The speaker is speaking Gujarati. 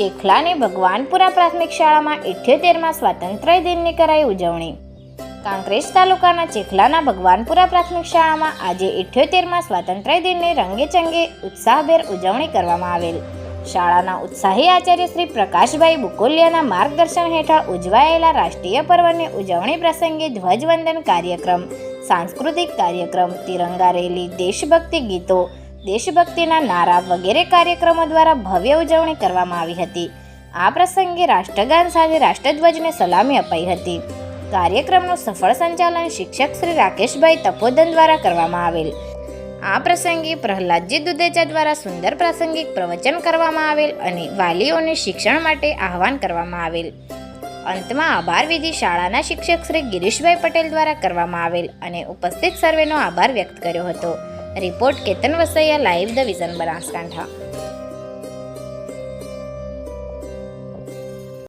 ચેખલાની ભગવાનપુરા પ્રાથમિક શાળામાં ઇઠ્યોતેરમાં સ્વાતંત્ર્ય દિનની કરાઈ ઉજવણી. કાંકરેજ તાલુકાના ચેખલાના ભગવાનપુરા પ્રાથમિક શાળામાં આજે ઇઠ્યોતેરમાં સ્વાતંત્ર્ય દિનની રંગેચંગે ઉત્સાહભેર ઉજવણી કરવામાં આવેલ. શાળાના ઉત્સાહી આચાર્ય શ્રી પ્રકાશભાઈ બુકોલિયાના માર્ગદર્શન હેઠળ ઉજવાયેલા રાષ્ટ્રીય પર્વની ઉજવણી પ્રસંગે ધ્વજવંદન કાર્યક્રમ, સાંસ્કૃતિક કાર્યક્રમ, તિરંગા રેલી, દેશભક્તિ ગીતો દેશભક્તિના નારા વગેરે કાર્યક્રમો દ્વારા ભવ્ય ઉજવણી કરવામાં આવી હતી. આ પ્રસંગે રાષ્ટ્રગાન સાથે રાષ્ટ્રધ્વજને સલામી અપાઈ હતી. કાર્યક્રમનું સફળ સંચાલન શિક્ષક શ્રી રાકેશભાઈ તપોદન દ્વારા કરવામાં આવેલ. આ પ્રસંગે પ્રહલાદજી દુદેચા દ્વારા સુંદર પ્રાસંગિક પ્રવચન કરવામાં આવેલ અને વાલીઓને શિક્ષણ માટે આહવાન કરવામાં આવેલ. અંતમાં આભાર વિધિ શાળાના શિક્ષક શ્રી ગિરીશભાઈ પટેલ દ્વારા કરવામાં આવેલ અને ઉપસ્થિત સર્વેનો આભાર વ્યક્ત કર્યો હતો. Report Ketan Vasaiya live the vision Banaskantha.